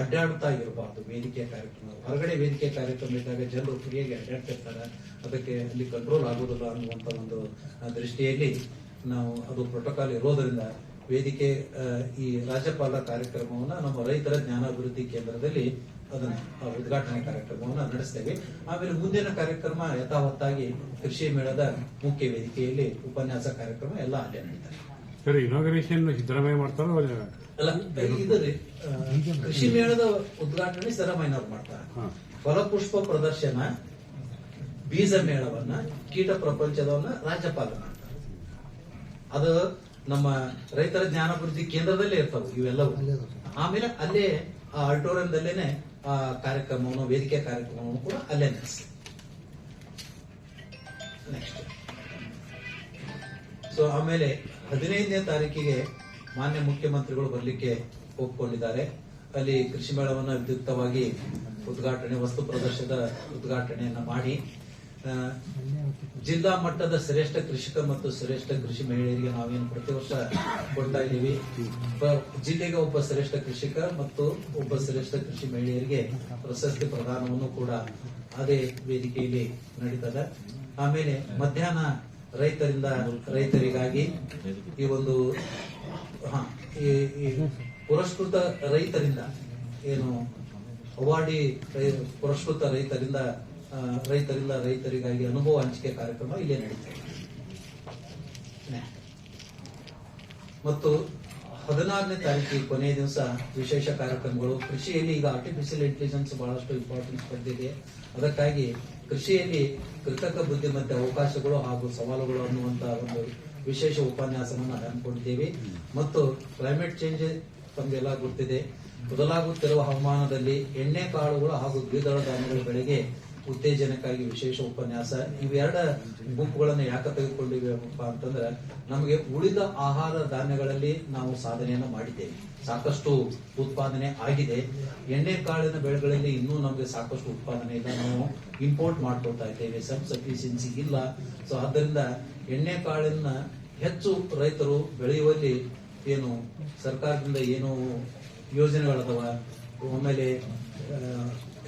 ಅಡ್ಡಾಡ್ತಾ ಇರಬಾರ್ದು ವೇದಿಕೆ ಕಾರ್ಯಕ್ರಮ. ಹೊರಗಡೆ ವೇದಿಕೆ ಕಾರ್ಯಕ್ರಮ ಇದ್ದಾಗ ಜನರು ಫ್ರೀಯಾಗಿ ಅಡ್ಡಾಡ್ತಿರ್ತಾರೆ. ಅದಕ್ಕೆ ಅಲ್ಲಿ ಕಂಟ್ರೋಲ್ ಆಗುದಿಲ್ಲ ಅನ್ನುವಂತ ಒಂದು ದೃಷ್ಟಿಯಲ್ಲಿ ನಾವು ಅದು ಪ್ರೋಟೋಕಾಲ್ ಇರೋದರಿಂದ ವೇದಿಕೆ ಈ ರಾಜ್ಯಪಾಲ ಕಾರ್ಯಕ್ರಮವನ್ನ ನಮ್ಮ ರೈತರ ಜ್ಞಾನಾಭಿವೃದ್ಧಿ ಕೇಂದ್ರದಲ್ಲಿ ಅದನ್ನ ಆ ಉದ್ಘಾಟನೆ ಕಾರ್ಯಕ್ರಮವನ್ನ ನಡೆಸ್ತೇವೆ. ಆಮೇಲೆ ಮುಂದಿನ ಕಾರ್ಯಕ್ರಮ ಯಥಾವತ್ತಾಗಿ ಕೃಷಿ ಮೇಳದ ಮುಖ್ಯ ವೇದಿಕೆಯಲ್ಲಿ ಉಪನ್ಯಾಸ ಕಾರ್ಯಕ್ರಮ ಎಲ್ಲ ಅಲ್ಲೇ ನಡೀತಾರೆ ಸರಿ ಇನಾಗ್ರೇಷನ್ ಸಿದ್ದರಾಮಯ್ಯ ಮಾಡ್ತಾರೋ ಅಲ್ಲ ಇದ್ರಿ ಕೃಷಿ ಮೇಳದ ಉದ್ಘಾಟನೆ ಸಿದ್ದರಾಮಯ್ಯನವ್ರು ಮಾಡ್ತಾರೆ. ಹಾ. ಫಲಪುಷ್ಪ ಪ್ರದರ್ಶನ ಬೀಜ ಮೇಳವನ್ನ ಕೀಟ ಪ್ರಪಂಚದವನ್ನ ರಾಜ್ಯಪಾಲ ಮಾಡ್ತಾರೆ. ಅದು ನಮ್ಮ ರೈತರ ಜ್ಞಾನಾಭಿವೃದ್ಧಿ ಕೇಂದ್ರದಲ್ಲೇ ಇರ್ತಾವೆ ಇವೆಲ್ಲವೂ. ಆಮೇಲೆ ಅಲ್ಲೇ ಆ ಆಡಿಟೋರಿಯಂದಲ್ಲೇನೆ ಕಾರ್ಯಕ್ರಮವನ್ನು, ವೇದಿಕೆ ಕಾರ್ಯಕ್ರಮವನ್ನು ಕೂಡ ಅಲ್ಲೇ ನಡೆಸಿ ಸೊ ಆಮೇಲೆ ಹದಿನೈದನೇ ತಾರೀಕಿಗೆ ಮಾನ್ಯ ಮುಖ್ಯಮಂತ್ರಿಗಳು ಬರಲಿಕ್ಕೆ ಒಪ್ಪಿಕೊಂಡಿದ್ದಾರೆ ಅಲ್ಲಿ ಕೃಷಿ ಮೇಳವನ್ನು ವಿದ್ಯುಕ್ತವಾಗಿ ಉದ್ಘಾಟನೆ, ವಸ್ತು ಪ್ರದರ್ಶನದ ಉದ್ಘಾಟನೆಯನ್ನ ಮಾಡಿ. ಜಿಲ್ಲಾ ಮಟ್ಟದ ಶ್ರೇಷ್ಠ ಕೃಷಿಕ ಮತ್ತು ಶ್ರೇಷ್ಠ ಕೃಷಿ ಮಹಿಳೆಯರಿಗೆ ನಾವೇನು ಪ್ರತಿ ವರ್ಷ ಕೊಡ್ತಾ ಇದ್ದೀವಿ. ಜಿಲ್ಲೆಗೆ ಒಬ್ಬ ಶ್ರೇಷ್ಠ ಕೃಷಿಕ ಮತ್ತು ಒಬ್ಬ ಶ್ರೇಷ್ಠ ಕೃಷಿ ಮಹಿಳೆಯರಿಗೆ ಪ್ರಶಸ್ತಿ ಪ್ರದಾನವನ್ನು ಕೂಡ ಅದೇ ವೇದಿಕೆಯಲ್ಲಿ ನಡೀತದೆ. ಆಮೇಲೆ ಮಧ್ಯಾಹ್ನ ರೈತರಿಂದ ರೈತರಿಗಾಗಿ ಈ ಒಂದು ಪುರಸ್ಕೃತ ರೈತರಿಂದ ಏನು, ಅವಾರ್ಡಿ ಪುರಸ್ಕೃತ ರೈತರಿಂದ ರೈತರಿಂದ ರೈತರಿಗಾಗಿ ಅನುಭವ ಹಂಚಿಕೆ ಕಾರ್ಯಕ್ರಮ ಇಲ್ಲೇ ನಡೀತದೆ ಇದೆ. ಮತ್ತು ಹದಿನಾರನೇ ತಾರೀಕಿಗೆ ಕೊನೆಯ ದಿವಸ ವಿಶೇಷ ಕಾರ್ಯಕ್ರಮಗಳು. ಕೃಷಿಯಲ್ಲಿ ಈಗ ಆರ್ಟಿಫಿಷಿಯಲ್ ಇಂಟೆಲಿಜೆನ್ಸ್ ಬಹಳಷ್ಟು ಇಂಪಾರ್ಟೆನ್ಸ್ ಪಡೆದಿದೆ. ಅದಕ್ಕಾಗಿ ಕೃಷಿಯಲ್ಲಿ ಕೃತಕ ಬುದ್ಧಿಮತ್ತೆ ಅವಕಾಶಗಳು ಹಾಗೂ ಸವಾಲುಗಳು ಅನ್ನುವಂತಹ ಒಂದು ವಿಶೇಷ ಉಪನ್ಯಾಸವನ್ನು ಹಮ್ಮಿಕೊಂಡಿದ್ದೇವೆ. ಮತ್ತು ಕ್ಲೈಮೇಟ್ ಚೇಂಜ್ ತಮಗೆಲ್ಲ ಗೊತ್ತಿದೆ. ಬದಲಾಗುತ್ತಿರುವ ಹವಾಮಾನದಲ್ಲಿ ಎಣ್ಣೆ ಕಾಳುಗಳು ಹಾಗೂ ದ್ವಿದಳ ಧಾನ್ಯಗಳ ಬೆಳೆಗೆ ಉತ್ತೇಜನಕ್ಕಾಗಿ ವಿಶೇಷ ಉಪನ್ಯಾಸ. ಇವೆರಡ ಗುಂಪುಗಳನ್ನು ಯಾಕೆ ತೆಗೆದುಕೊಂಡಿವೆಪ್ಪ ಅಂತಂದ್ರೆ, ನಮಗೆ ಉಳಿದ ಆಹಾರ ಧಾನ್ಯಗಳಲ್ಲಿ ನಾವು ಸಾಧನೆಯನ್ನು ಮಾಡಿದ್ದೇವೆ. ಸಾಕಷ್ಟು ಉತ್ಪಾದನೆ ಆಗಿದೆ. ಎಣ್ಣೆ ಕಾಳಿನ ಬೆಳೆಗಳಲ್ಲಿ ಇನ್ನೂ ನಮಗೆ ಸಾಕಷ್ಟು ಉತ್ಪಾದನೆ ಇಲ್ಲ. ನಾವು ಇಂಪೋರ್ಟ್ ಮಾಡ್ಕೊಳ್ತಾ ಇದ್ದೇವೆ. ಸಬ್ ಸಫಿಷಿಯನ್ಸಿ ಇಲ್ಲ. ಸೊ ಆದ್ದರಿಂದ ಎಣ್ಣೆ ಕಾಳನ್ನ ಹೆಚ್ಚು ರೈತರು ಬೆಳೆಯುವಲ್ಲಿ ಏನು ಸರ್ಕಾರದಿಂದ ಏನು ಯೋಜನೆಗಳದವ ಆಮೇಲೆ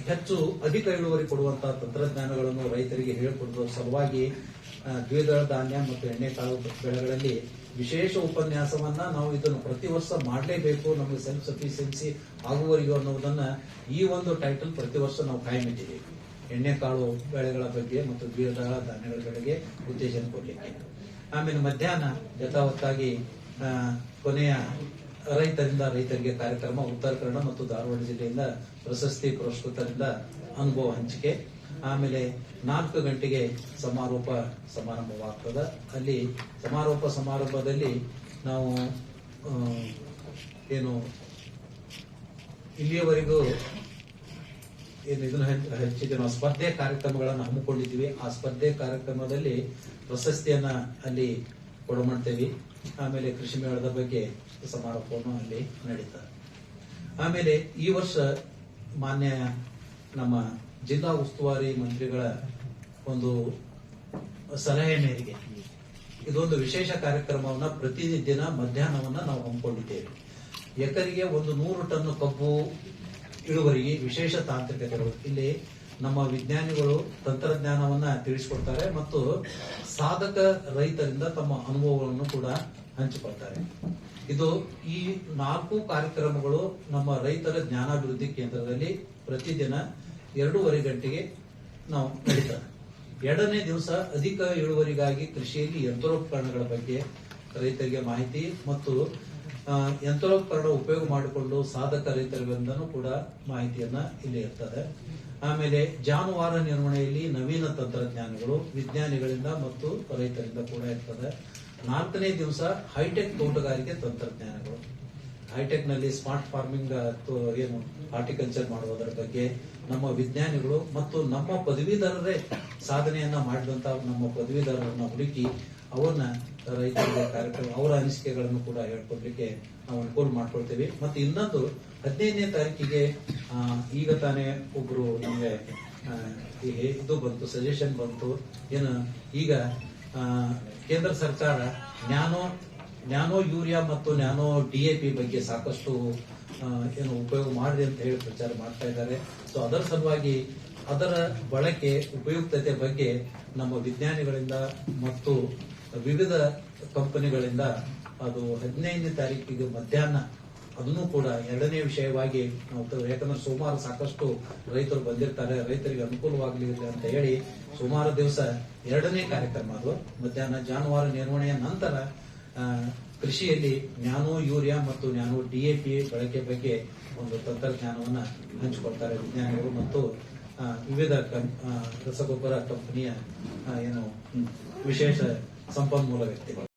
ಹೆಚ್ಚು ಅಧಿಕ ಇಳುವರಿ ಕೊಡುವಂತಹ ತಂತ್ರಜ್ಞಾನಗಳನ್ನು ರೈತರಿಗೆ ಹೇಳಿಕೊಡುವ ಸಲುವಾಗಿ ದ್ವಿದಳ ಧಾನ್ಯ ಮತ್ತು ಎಣ್ಣೆಕಾಳು ಬೆಳೆಗಳಲ್ಲಿ ವಿಶೇಷ ಉಪನ್ಯಾಸವನ್ನ ನಾವು ಇದನ್ನು ಪ್ರತಿ ವರ್ಷ ಮಾಡಲೇಬೇಕು. ನಮಗೆ ಸೆಲ್ಫ್ ಸಫಿಷಿಯನ್ಸಿ ಆಗುವವರೆಗೂ ಅನ್ನೋದನ್ನ ಈ ಒಂದು ಟೈಟಲ್ ಪ್ರತಿ ವರ್ಷ ನಾವು ಕಾಯಮಿಟ್ಟಿದ್ದೀವಿ. ಎಣ್ಣೆಕಾಳು ಬೆಳೆಗಳ ಬಗ್ಗೆ ಮತ್ತು ದ್ವಿದಳ ಧಾನ್ಯಗಳ ಬೆಳೆಗೆ ಉತ್ತೇಜನ ಕೊಡಲಿಕ್ಕೆ. ಆಮೇಲೆ ಮಧ್ಯಾಹ್ನ ಯಥಾವತ್ತಾಗಿ ಕೊನೆಯ ರೈತರಿಂದ ರೈತರಿಗೆ ಕಾರ್ಯಕ್ರಮ ಉತ್ತರ ಕನ್ನಡ ಮತ್ತು ಧಾರವಾಡ ಜಿಲ್ಲೆಯಿಂದ ಪ್ರಶಸ್ತಿ ಪುರಸ್ಕೃತರಿಂದ ಅನುಭವ ಹಂಚಿಕೆ. ಆಮೇಲೆ ನಾಲ್ಕು ಗಂಟೆಗೆ ಸಮಾರೋಪ ಸಮಾರಂಭವಾಗ್ತದ. ಅಲ್ಲಿ ಸಮಾರೋಪ ಸಮಾರಂಭದಲ್ಲಿ ನಾವು ಏನು, ಇಲ್ಲಿಯವರೆಗೂ ಏನು ಇದನ್ನು ಹಂಚ್- ಹಂಚಿದ್ವಿ ನಾವು ಸ್ಪರ್ಧೆ ಕಾರ್ಯಕ್ರಮಗಳನ್ನು ಹಮ್ಮಿಕೊಂಡಿದ್ದೀವಿ. ಆ ಸ್ಪರ್ಧೆ ಕಾರ್ಯಕ್ರಮದಲ್ಲಿ ಪ್ರಶಸ್ತಿಯನ್ನ ಅಲ್ಲಿ ಕೊಡಮಾಡ್ತೇವೆ ಆಮೇಲೆ ಕೃಷಿ ಮೇಳದ ಬಗ್ಗೆ ಸಮಾರೋಪವನ್ನು ಅಲ್ಲಿ ನಡೀತಾರೆ. ಆಮೇಲೆ ಈ ವರ್ಷ ಮಾನ್ಯ ನಮ್ಮ ಜಿಲ್ಲಾ ಉಸ್ತುವಾರಿ ಮಂತ್ರಿಗಳ ಒಂದು ಸಲಹೆ ಮೇರೆಗೆ ಇದೊಂದು ವಿಶೇಷ ಕಾರ್ಯಕ್ರಮವನ್ನ ಪ್ರತಿದಿನ ಮಧ್ಯಾಹ್ನವನ್ನ ನಾವು ಹಮ್ಮಿಕೊಂಡಿದ್ದೇವೆ. ಎಕರೆಗೆ ಒಂದು ನೂರು ಟನ್ ಕಬ್ಬು ಇಳುವರಿಗೆ ವಿಶೇಷ ತಾಂತ್ರಿಕತೆಗಳು. ಇಲ್ಲಿ ನಮ್ಮ ವಿಜ್ಞಾನಿಗಳು ತಂತ್ರಜ್ಞಾನವನ್ನ ತಿಳಿಸಿಕೊಡ್ತಾರೆ ಮತ್ತು ಸಾಧಕ ರೈತರಿಂದ ತಮ್ಮ ಅನುಭವಗಳನ್ನು ಕೂಡ ಹಂಚಿಕೊಳ್ತಾರೆ. ಇದು ಈ ನಾಲ್ಕು ಕಾರ್ಯಕ್ರಮಗಳು ನಮ್ಮ ರೈತರ ಜ್ಞಾನಾಭಿವೃದ್ಧಿ ಕೇಂದ್ರದಲ್ಲಿ ಪ್ರತಿದಿನ ಎರಡೂವರೆ ಗಂಟೆಗೆ ನಾವು ನಡೀತಾರೆ ಎರಡನೇ ದಿವಸ ಅಧಿಕ ಇಳುವರಿಗಾಗಿ ಕೃಷಿಯಲ್ಲಿ ಯಂತ್ರೋಪಕರಣಗಳ ಬಗ್ಗೆ ರೈತರಿಗೆ ಮಾಹಿತಿ ಮತ್ತು ಯಂತ್ರೋಪಕರಣ ಉಪಯೋಗ ಮಾಡಿಕೊಂಡು ಸಾಧಕ ರೈತರಿಂದನೂ ಕೂಡ ಮಾಹಿತಿಯನ್ನ ಇಲ್ಲಿ ಇರ್ತದೆ. ಆಮೇಲೆ ಜಾನುವಾರು ನಿರ್ವಹಣೆಯಲ್ಲಿ ನವೀನ ತಂತ್ರಜ್ಞಾನಗಳು, ವಿಜ್ಞಾನಿಗಳಿಂದ ಮತ್ತು ರೈತರಿಂದ ಕೂಡ ಇರ್ತದೆ. ನಾಲ್ಕನೇ ದಿವಸ ಹೈಟೆಕ್ ತೋಟಗಾರಿಕೆ ತಂತ್ರಜ್ಞಾನಗಳು. ಹೈಟೆಕ್ನಲ್ಲಿ ಸ್ಮಾರ್ಟ್ ಫಾರ್ಮಿಂಗ್ ಏನು ಹಾರ್ಟಿಕಲ್ಚರ್ ಮಾಡುವುದರ ಬಗ್ಗೆ, ನಮ್ಮ ವಿಜ್ಞಾನಿಗಳು ಮತ್ತು ನಮ್ಮ ಪದವೀಧರರೇ ಸಾಧನೆಯನ್ನ ಮಾಡಿದಂತ ನಮ್ಮ ಪದವೀಧರರನ್ನ ಹುಡುಕಿ ಅವ್ರನ್ನ ರೈತರಿಗೆ ಕಾರ್ಯಕ್ರಮ, ಅವರ ಅನಿಸಿಕೆಗಳನ್ನು ಕೂಡ ಹೇಳ್ಕೊಡ್ಲಿಕ್ಕೆ ನಾವು ಅನುಕೂಲ ಮಾಡ್ಕೊಳ್ತೇವೆ. ಮತ್ತೆ ಇನ್ನೊಂದು, ಹದಿನೈದನೇ ತಾರೀಕಿಗೆ ಈಗ ತಾನೇ ಒಬ್ರು ನಮಗೆ ಇದು ಬಂತು ಸಜೆಷನ್ ಬಂತು. ಏನು, ಈಗ ಕೇಂದ್ರ ಸರ್ಕಾರ ನ್ಯಾನೋ ನ್ಯಾನೋ ಯೂರಿಯಾ ಮತ್ತು ನ್ಯಾನೋ ಡಿಎಪಿ ಬಗ್ಗೆ ಸಾಕಷ್ಟು ಏನು ಉಪಯೋಗ ಮಾಡಿದೆ ಅಂತ ಹೇಳಿ ಪ್ರಚಾರ ಮಾಡ್ತಾ ಇದ್ದಾರೆ. ಸೊ ಅದರ ಸಲುವಾಗಿ ಅದರ ಬಳಕೆ, ಉಪಯುಕ್ತತೆ ಬಗ್ಗೆ ನಮ್ಮ ವಿಜ್ಞಾನಿಗಳಿಂದ ಮತ್ತು ವಿವಿಧ ಕಂಪನಿಗಳಿಂದ ಅದು ಹದಿನೈದನೇ ತಾರೀಕಿಗೆ ಮಧ್ಯಾಹ್ನ ಅದನ್ನು ಕೂಡ ಎರಡನೇ ವಿಷಯವಾಗಿ ನಾವು ಯಾಕಂದ್ರೆ ಸೋಮವಾರ ಸಾಕಷ್ಟು ರೈತರು ಬಂದಿರ್ತಾರೆ, ರೈತರಿಗೆ ಅನುಕೂಲವಾಗಲಿ ಅಂತ ಹೇಳಿ ಸೋಮವಾರ ದಿವಸ ಎರಡನೇ ಕಾರ್ಯಕ್ರಮ ಅದು. ಮಧ್ಯಾಹ್ನ ಜಾನುವಾರು ನಿರ್ವಹಣೆಯ ನಂತರ ಕೃಷಿಯಲ್ಲಿ ನ್ಯಾನೋ ಯೂರಿಯಾ ಮತ್ತು ನ್ಯಾನೋ ಡಿಎಪಿ ಬಳಕೆ ಬಗ್ಗೆ ಒಂದು ತಂತ್ರಜ್ಞಾನವನ್ನು ಹಂಚಿಕೊಳ್ತಾರೆ ವಿಜ್ಞಾನಿಗಳು ಮತ್ತು ವಿವಿಧ ರಸಗೊಬ್ಬರ ಕಂಪನಿಯ ಏನು ವಿಶೇಷ ಸಂಪನ್ಮೂಲ ವ್ಯಕ್ತಿಗಳು.